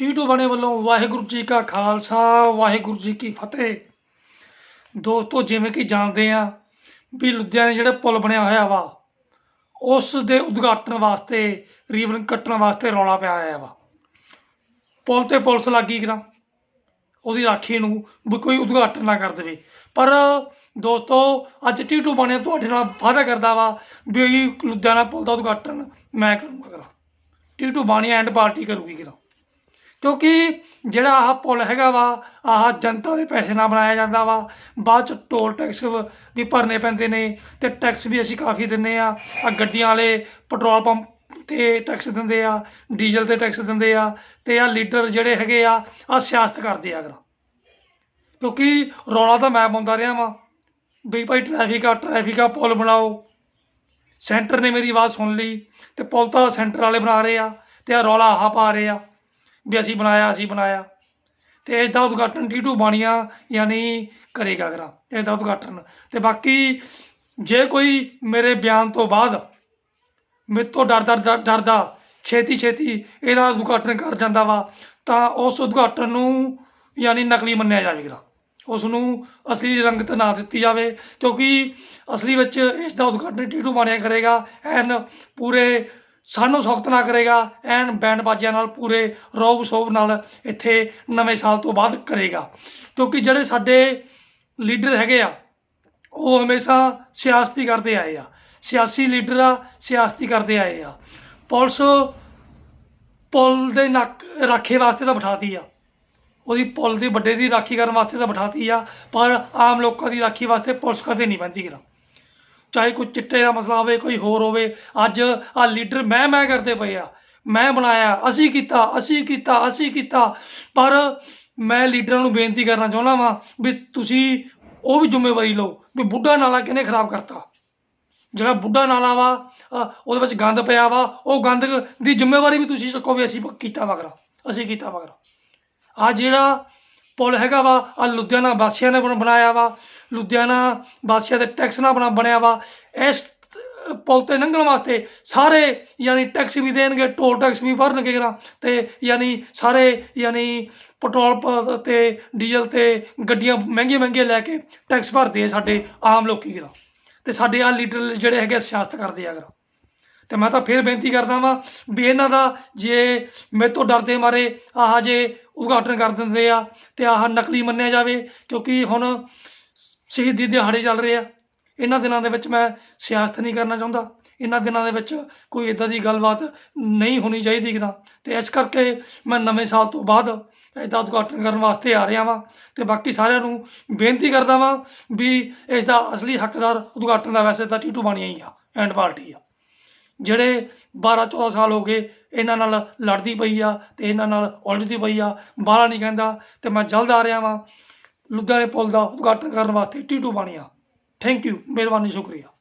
ਟੀਟੂ ਬਣੇ ਵੱਲੋਂ ਵਾਹਿਗੁਰੂ ਜੀ ਕਾ ਖਾਲਸਾ, ਵਾਹਿਗੁਰੂ ਜੀ ਕੀ ਫਤਿਹ। ਦੋਸਤੋ, ਜਿਵੇਂ ਕਿ ਜਾਣਦੇ ਆ ਵੀ ਲੁਧਿਆਣੇ ਜਿਹੜਾ ਪੁਲ ਬਣਿਆ ਹੋਇਆ ਵਾ, ਉਸ ਦੇ ਉਦਘਾਟਨ ਵਾਸਤੇ, ਰੀਵਨ ਕੱਟਣ ਵਾਸਤੇ ਰੌਲਾ ਪਿਆ ਹੋਇਆ ਵਾ। ਪੁਲ ਤੇ ਪੁਲਿਸ ਲੱਗੀ ਕਰਾਂ ਉਹਦੀ ਰਾਖੀ ਨੂੰ ਵੀ ਕੋਈ ਉਦਘਾਟਨ ਨਾ ਕਰ ਦੇਵੇ। ਪਰ ਦੋਸਤੋ, ਅੱਜ ਟੀਟੂ ਬਣਿਆ ਤੁਹਾਡੇ ਨਾਲ ਵਾਅਦਾ ਕਰਦਾ ਵਾ ਵੀ ਇਹ ਲੁਧਿਆਣਾ ਪੁਲ ਦਾ ਉਦਘਾਟਨ ਮੈਂ ਕਰੂੰਗਾ ਕਰਾਂ ਟੀਟੂ ਬਾਣੀ ਐਂਡ ਪਾਰਟੀ ਕਰੂਗੀ ਕਰਾਂ ਕਿਉਂਕਿ ਜਿਹੜਾ ਆਹ ਪੁਲ ਹੈਗਾ ਵਾ, ਆਹ ਜਨਤਾ ਦੇ ਪੈਸੇ ਨਾਲ ਬਣਾਇਆ ਜਾਂਦਾ ਵਾ। ਬਾਅਦ ਚ ਟੋਲ ਟੈਕਸ ਵੀ ਭਰਨੇ ਪੈਂਦੇ ਨੇ ਤੇ ਟੈਕਸ ਵੀ ਅਸੀਂ ਕਾਫੀ ਦਿੰਨੇ ਆ। ਆ ਗੱਡੀਆਂ ਵਾਲੇ ਪੈਟਰੋਲ ਪੰਪ ਤੇ ਟੈਕਸ ਦਿੰਦੇ ਆ, ਡੀਜ਼ਲ ਤੇ ਟੈਕਸ ਦਿੰਦੇ ਆ ਤੇ ਆ ਲੀਡਰ ਜਿਹੜੇ ਹੈਗੇ ਆ ਆ ਸਿਆਸਤ ਕਰਦੇ ਆ ਅਗਰ। ਕਿਉਂਕਿ ਰੌਲਾ ਤਾਂ ਮੈਂ ਪਾਉਂਦਾ ਰਿਹਾ ਵਾਂ ਵੀ ਭਾਈ ਟ੍ਰੈਫਿਕ ਆ ਟ੍ਰੈਫਿਕ ਆ, ਪੁਲ ਬਣਾਓ। ਸੈਂਟਰ ਨੇ ਮੇਰੀ ਆਵਾਜ਼ ਸੁਣ ਲਈ ਤੇ ਪੁਲ ਤਾਂ ਸੈਂਟਰ ਵਾਲੇ ਬਣਾ ਰਹੇ ਆ ਤੇ ਆ ਰੌਲਾ ਆਹ ਪਾ ਰਹੇ ਆ। ਵੀ ਅਸੀਂ ਬਣਾਇਆ ਅਸੀਂ ਬਣਾਇਆ। ਤੇ ਇਸ ਦਾ ਉਦਘਾਟਨ ਟੀਟੂ ਬਾਣੀਆਂ ਯਾਨੀ ਕਰੇਗਾ ਕਰਾ ਇਸ ਦਾ ਉਦਘਾਟਨ। ਤੇ ਬਾਕੀ ਜੇ ਕੋਈ ਮੇਰੇ ਬਿਆਨ ਤੋਂ ਬਾਅਦ ਮੇਰੇ ਤੋਂ ਡਰਦਾ ਡਰਦਾ, ਛੇਤੀ ਛੇਤੀ ਇਹਦਾ ਉਦਘਾਟਨ ਕਰ ਜਾਂਦਾ ਵਾ, ਤਾਂ ਉਸ ਉਦਘਾਟਨ ਨੂੰ ਯਾਨੀ ਨਕਲੀ ਮੰਨਿਆ ਜਾਵੇਗਾ। ਉਸ ਨੂੰ ਅਸਲੀ ਰੰਗਤ ਨਾ ਦਿੱਤੀ ਜਾਵੇ, ਕਿਉਂਕਿ ਅਸਲੀ ਵਿੱਚ ਇਸ ਦਾ ਉਦਘਾਟਨ ਟੀਟੂ ਬਾਣੀਆ ਕਰੇਗਾ, ਐਨ ਪੂਰੇ ਸਾਨੂੰ ਸਖਤ ਨਾ ਕਰੇਗਾ, ਐਨ ਬੈਂਡ ਬਾਜਿਆਂ ਨਾਲ ਪੂਰੇ ਰੋਬ ਸੋਬ ਨਾਲ ਇੱਥੇ ਨਵੇਂ ਸਾਲ ਤੋਂ ਬਾਅਦ ਕਰੇਗਾ। ਕਿਉਂਕਿ ਜਿਹੜੇ ਸਾਡੇ ਲੀਡਰ ਹੈਗੇ ਆ, ਉਹ ਹਮੇਸ਼ਾ ਸਿਆਸਤੀ ਕਰਦੇ ਆਏ ਆ। ਸਿਆਸੀ ਲੀਡਰ ਆ, ਸਿਆਸਤੀ ਕਰਦੇ ਆਏ ਆ। ਪੁਲਿਸ ਪੁਲ ਦੇ ਨੱਕ ਰਾਖੇ ਵਾਸਤੇ ਤਾਂ ਬਿਠਾਤੀ ਆ। ਉਹਦੀ ਪੁਲ ਦੇ ਵੱਡੇ ਦੀ ਰਾਖੀ ਕਰਨ ਵਾਸਤੇ ਤਾਂ ਬਿਠਾਤੀ ਆ, ਪਰ ਆਮ ਲੋਕਾਂ ਦੀ ਰਾਖੀ ਵਾਸਤੇ ਪੁਲਿਸ ਕਦੇ ਨਹੀਂ ਬੰਦੀ ਕਿਰਾ ਚਾਹੇ ਕੋਈ ਚਿੱਟੇ ਦਾ ਮਸਲਾ ਹੋਵੇ, ਕੋਈ ਹੋਰ ਹੋਵੇ, ਅੱਜ ਆ ਲੀਡਰ ਮੈਂ ਮੈਂ ਕਰਦੇ ਪਏ ਆ। ਮੈਂ ਬਣਾਇਆ, ਅਸੀਂ ਕੀਤਾ ਅਸੀਂ ਕੀਤਾ ਅਸੀਂ ਕੀਤਾ। ਪਰ ਮੈਂ ਲੀਡਰਾਂ ਨੂੰ ਬੇਨਤੀ ਕਰਨਾ ਚਾਹੁੰਦਾ ਵਾਂ ਵੀ ਤੁਸੀਂ ਉਹ ਵੀ ਜ਼ਿੰਮੇਵਾਰੀ ਲਓ ਵੀ ਬੁੱਢਾ ਨਾਲਾ ਕਿਹਨੇ ਖਰਾਬ ਕਰਤਾ। ਜਿਹੜਾ ਬੁੱਢਾ ਨਾਲਾ ਵਾ ਉਹਦੇ ਵਿੱਚ ਗੰਦ ਪਿਆ ਵਾ, ਉਹ ਗੰਦ ਦੀ ਜ਼ਿੰਮੇਵਾਰੀ ਵੀ ਤੁਸੀਂ ਚੱਕੋ ਵੀ ਅਸੀਂ ਕੀਤਾ ਮਗਰ, ਅਸੀਂ ਕੀਤਾ ਮਗਰ। ਆ ਜਿਹੜਾ ਪੁਲ ਹੈਗਾ ਵਾ ਆ ਲੁਧਿਆਣਾ ਵਾਸੀਆਂ ਨੇ ਬਣ- ਬਣਾਇਆ ਵਾ। ਲੁਧਿਆਣਾ ਵਾਸੀਆਂ ਦੇ ਟੈਕਸ ਨਾਲ ਬਣਾ ਬਣਿਆ ਵਾ। ਇਸ ਪੁਲ ਤੇ ਲੰਘਣ ਵਾਸਤੇ ਸਾਰੇ ਯਾਨੀ ਟੈਕਸ ਵੀ ਦੇਣਗੇ ਟੋਲ ਟੈਕਸ ਵੀ ਭਰਨਗੇ ਕਰਾਂ ਤੇ ਯਾਨੀ ਸਾਰੇ ਯਾਨੀ ਪੈਟਰੋਲ ਪ- ਤੇ ਡੀਜ਼ਲ ਤੇ ਗੱਡੀਆਂ ਮਹਿੰਗੀਆਂ ਮਹਿੰਗੀਆਂ ਲੈ ਕੇ ਟੈਕਸ ਭਰਦੇ ਆ ਸਾਡੇ ਆਮ ਲੋਕੀ ਕਰਾਂ ਤੇ ਸਾਡੇ ਆ ਲੀਡਰ ਜਿਹੜੇ ਹੈਗੇ ਆ, ਸਿਆਸਤ ਕਰਦੇ ਆ ਕਰਾਂ ਤੇ ਮੈਂ ਤਾਂ ਫਿਰ ਬੇਨਤੀ ਕਰਦਾ ਵਾਂ ਵੀ ਇਹਨਾਂ ਦਾ ਜੇ ਮੇਰੇ ਤੋਂ ਡਰਦੇ ਮਾਰੇ ਆਹ ਜੇ ਉਦਘਾਟਨ ਕਰ ਦਿੰਦੇ ਆ ਤੇ ਆਹ ਨਕਲੀ ਮੰਨਿਆ ਜਾਵੇ, ਕਿਉਂਕਿ ਹੁਣ ਸ਼ਹੀਦੀ ਦਿਹਾੜੇ ਚੱਲ ਰਹੇ ਆ। ਇਹਨਾਂ ਦਿਨਾਂ ਦੇ ਵਿੱਚ ਮੈਂ ਸਿਆਸਤ ਨਹੀਂ ਕਰਨਾ ਚਾਹੁੰਦਾ। ਇਹਨਾਂ ਦਿਨਾਂ ਦੇ ਵਿੱਚ ਕੋਈ ਇਦਾਂ ਦੀ ਗੱਲਬਾਤ ਨਹੀਂ ਹੋਣੀ ਚਾਹੀਦੀ ਕਿਦਾਂ ਤੇ ਇਸ ਕਰਕੇ ਮੈਂ ਨਵੇਂ ਸਾਲ ਤੋਂ ਬਾਅਦ ਇਸਦਾ ਉਦਘਾਟਨ ਕਰਨ ਵਾਸਤੇ ਆ ਰਿਹਾ ਵਾਂ। ਤੇ ਬਾਕੀ ਸਾਰਿਆਂ ਨੂੰ ਬੇਨਤੀ ਕਰਦਾ ਵਾਂ ਵੀ ਇਸ ਦਾ ਅਸਲੀ ਹੱਕਦਾਰ ਉਦਘਾਟਨ ਦਾ ਵੈਸੇ ਤਾਂ ਟੀਟੂ ਬਾਣੀਆ ਹੀ ਆ, ਐਂਡ ਪਾਰਟੀ ਆ। ਜਿਹੜੇ 12 14 ਸਾਲ ਹੋ ਗਏ ਇਹਨਾਂ ਨਾਲ ਲੜਦੀ ਪਈ ਆ ਤੇ ਇਹਨਾਂ ਨਾਲ ਉਲਝਦੀ ਪਈ ਆ, ਬਾਹਲਾ ਨਹੀਂ ਕਹਿੰਦਾ ਤੇ ਮੈਂ ਜਲਦ ਆ ਰਿਹਾ ਵਾਂ। ਲੁਧਿਆਣੇ ਪੁਲ ਦਾ ਉਦਘਾਟਨ ਕਰਨ ਵਾਸਤੇ ਟੀਟੂ ਬਾਣੀਆ। ਥੈਂਕ ਯੂ ਮਿਹਰਬਾਨੀ, ਸ਼ੁਕਰੀਆ।